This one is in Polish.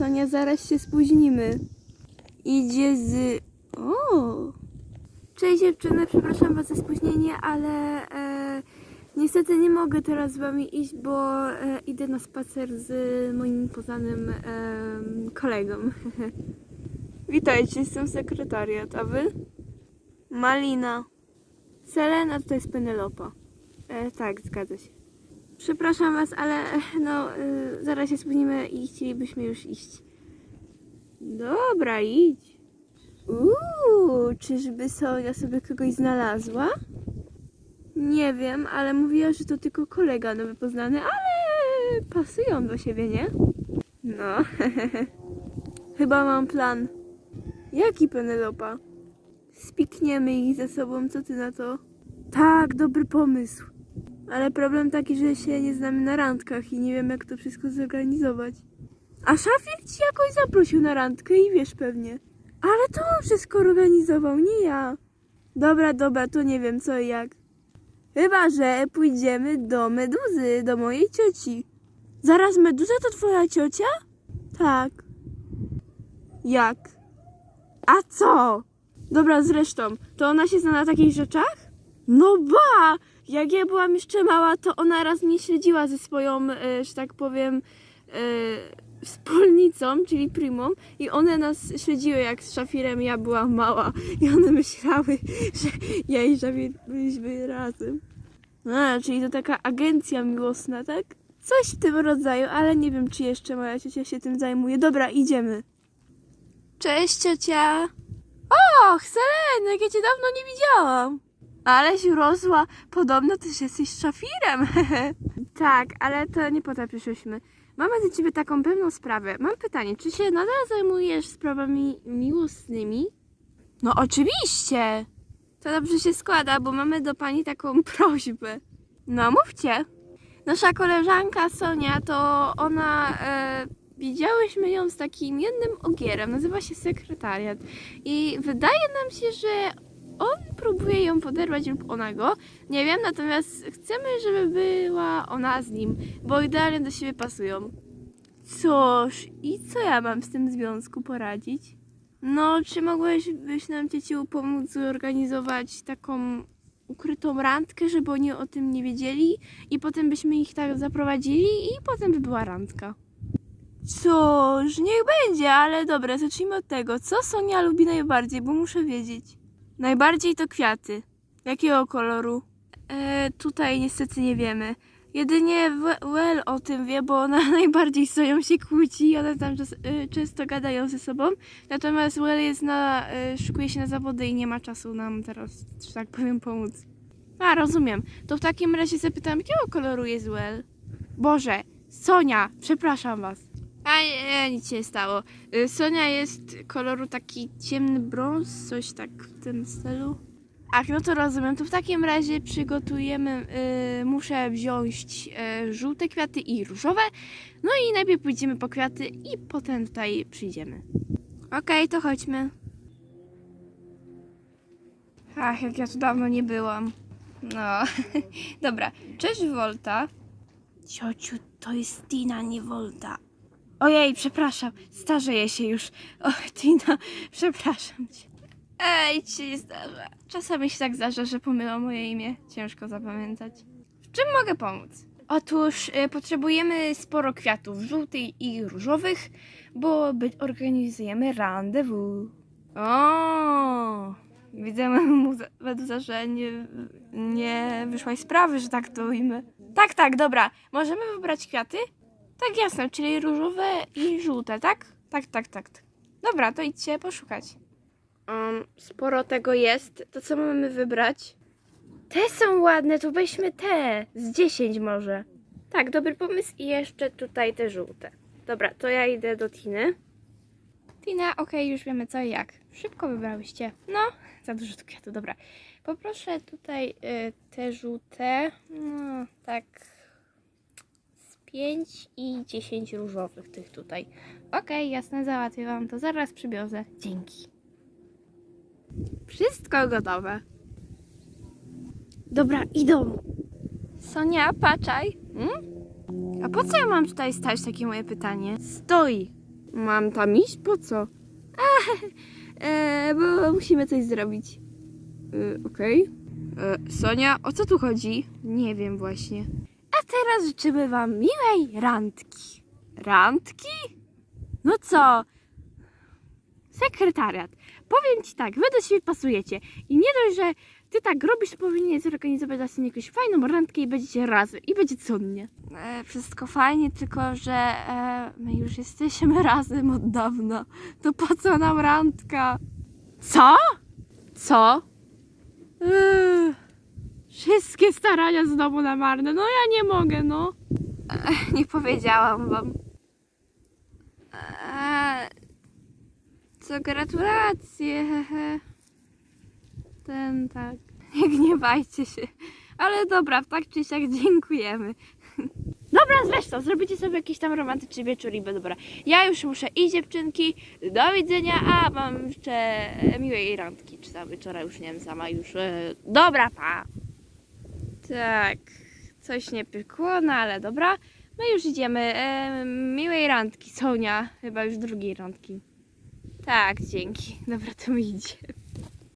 Sonia, zaraz się spóźnimy. Idzie z... O! Cześć dziewczyny, przepraszam was za spóźnienie, ale e, niestety nie mogę teraz z wami iść, bo e, idę na spacer z moim poznanym e, kolegą. Witajcie, jestem sekretariat, a wy? Malina. Selena to jest Penelopa. E, tak, zgadza się. Przepraszam was, ale no, e, zaraz się spóźnimy i chcielibyśmy już iść. Dobra, idź. Uuu, czyżby Sonia sobie kogoś znalazła? Nie wiem, ale mówiła, że to tylko kolega nowy poznany, ale pasują do siebie, nie? No, chyba mam plan. Jaki Penelopa? Spikniemy ich ze sobą, co ty na to? Tak, dobry pomysł. Ale problem taki, że się nie znamy na randkach i nie wiem jak to wszystko zorganizować. A szafir ci jakoś zaprosił na randkę i wiesz pewnie. Ale to on wszystko organizował, nie ja. Dobra, dobra, to nie wiem co i jak. Chyba, że pójdziemy do Meduzy, do mojej cioci. Zaraz Meduza to twoja ciocia? Tak. Jak? A co? Dobra, zresztą, to ona się zna na takich rzeczach? No ba! Jak ja byłam jeszcze mała, to ona raz mnie śledziła ze swoją, e, że tak powiem, e, wspólnicą, czyli primą i one nas śledziły jak z Szafirem ja byłam mała i one myślały, że ja i Szafir byliśmy razem. A, czyli to taka agencja miłosna, tak? Coś w tym rodzaju, ale nie wiem, czy jeszcze moja ciocia się tym zajmuje. Dobra, idziemy. Cześć, ciocia. Och, Selenek, ja cię dawno nie widziałam. Aleś urosła. Podobno też jesteś szafirem. tak, ale to nie po to przyszłyśmy. Mamy do ciebie taką pewną sprawę. Mam pytanie, czy się nadal zajmujesz sprawami miłosnymi? No oczywiście. To dobrze się składa, bo mamy do pani taką prośbę. No mówcie. Nasza koleżanka Sonia, to ona... E, widziałyśmy ją z takim jednym ogierem, nazywa się sekretariat. I wydaje nam się, że on próbuje ją poderwać lub ona go. Nie wiem, natomiast chcemy, żeby była ona z nim, bo idealnie do siebie pasują. Cóż, i co ja mam z tym związku poradzić? No, czy mogłybyś nam, cieciu, pomóc zorganizować taką ukrytą randkę, żeby oni o tym nie wiedzieli i potem byśmy ich tak zaprowadzili i potem by była randka. Cóż, niech będzie, ale dobra, zacznijmy od tego. Co Sonia lubi najbardziej, bo muszę wiedzieć. Najbardziej to kwiaty. Jakiego koloru? E, tutaj niestety nie wiemy. Jedynie We- Well o tym wie, bo ona najbardziej Sonią się kłóci i one tam czas, e, często gadają ze sobą. Natomiast Well jest na, szykuje się na zawody i nie ma czasu nam teraz, że tak powiem, pomóc. A, rozumiem. To w takim razie zapytam, jakiego koloru jest Well? Boże, Sonia, przepraszam was. A nie, nic się stało. Y, Sonia jest koloru taki ciemny brąz, coś tak w tym stylu. Ach, no to rozumiem. To w takim razie przygotujemy, y, muszę wziąć y, żółte kwiaty i różowe. No i najpierw pójdziemy po kwiaty i potem tutaj przyjdziemy. Okej, to chodźmy. Ach, jak ja tu dawno nie byłam. No, dobra. Cześć Volta. Ciociu, to jest Tina, nie Volta. Ojej, przepraszam, starzeję się już. O, Tina, przepraszam cię. Ej, ci się zdarza. Czasami się tak zdarza, że pomylą moje imię. Ciężko zapamiętać. W czym mogę pomóc? Otóż y, potrzebujemy sporo kwiatów żółtych i różowych, bo by, organizujemy rendezvous. O, widzę Meduza- Meduza, że nie, nie wyszłaś sprawy, że tak to ujmę. Tak, tak, dobra. Możemy wybrać kwiaty? Tak, jasne, czyli różowe i żółte, tak? Tak, tak, tak. tak. Dobra, to idźcie poszukać. Um, sporo tego jest. To co mamy wybrać? Te są ładne, to weźmy te. Z 10 może. Tak, dobry pomysł. I jeszcze tutaj te żółte. Dobra, to ja idę do Tiny. Tina, okej, już wiemy co i jak. Szybko wybrałyście. No, za dużo tu kwiatu, dobra. Poproszę tutaj y, te żółte. No, tak. Z 5 i 10 różowych tych tutaj. Okej, jasne, załatwię wam to. Zaraz przybiorę. Dzięki. Wszystko gotowe. Dobra, idą. Sonia, patrzaj. Hmm? A po co ja mam tutaj stać, takie moje pytanie? Stoi. Mam tam iść? Po co? E, bo musimy coś zrobić. E, Okej. E, Sonia, o co tu chodzi? Nie wiem właśnie. Teraz życzymy wam miłej randki. Randki? No co? Sekretariat. Powiem ci tak, wy do siebie pasujecie. I nie dość, że ty tak robisz, to powinien zorganizować dla syna jakąś fajną randkę i będziecie razem. I będzie cudnie. E, wszystko fajnie, tylko że e, my już jesteśmy razem od dawna. To po co nam randka? Co? Co? Eee, wszystkie starania znowu na marne. No ja nie mogę, no. Ech, nie powiedziałam wam. Eee, co gratulacje. hehe. Ten tak. Nie gniewajcie się. Ale dobra, tak czy siak dziękujemy. Dobra, zresztą, zrobicie sobie jakiś tam romantyczny wieczór i dobra. Ja już muszę iść, dziewczynki. Do widzenia, a mam jeszcze miłej randki, czy tam wieczora, już nie wiem, sama już. e, Dobra, pa. Tak, coś nie pykło, no ale dobra. My już idziemy. E, miłej randki, Sonia. Chyba już drugiej randki. Tak, dzięki. Dobra, to my idziemy.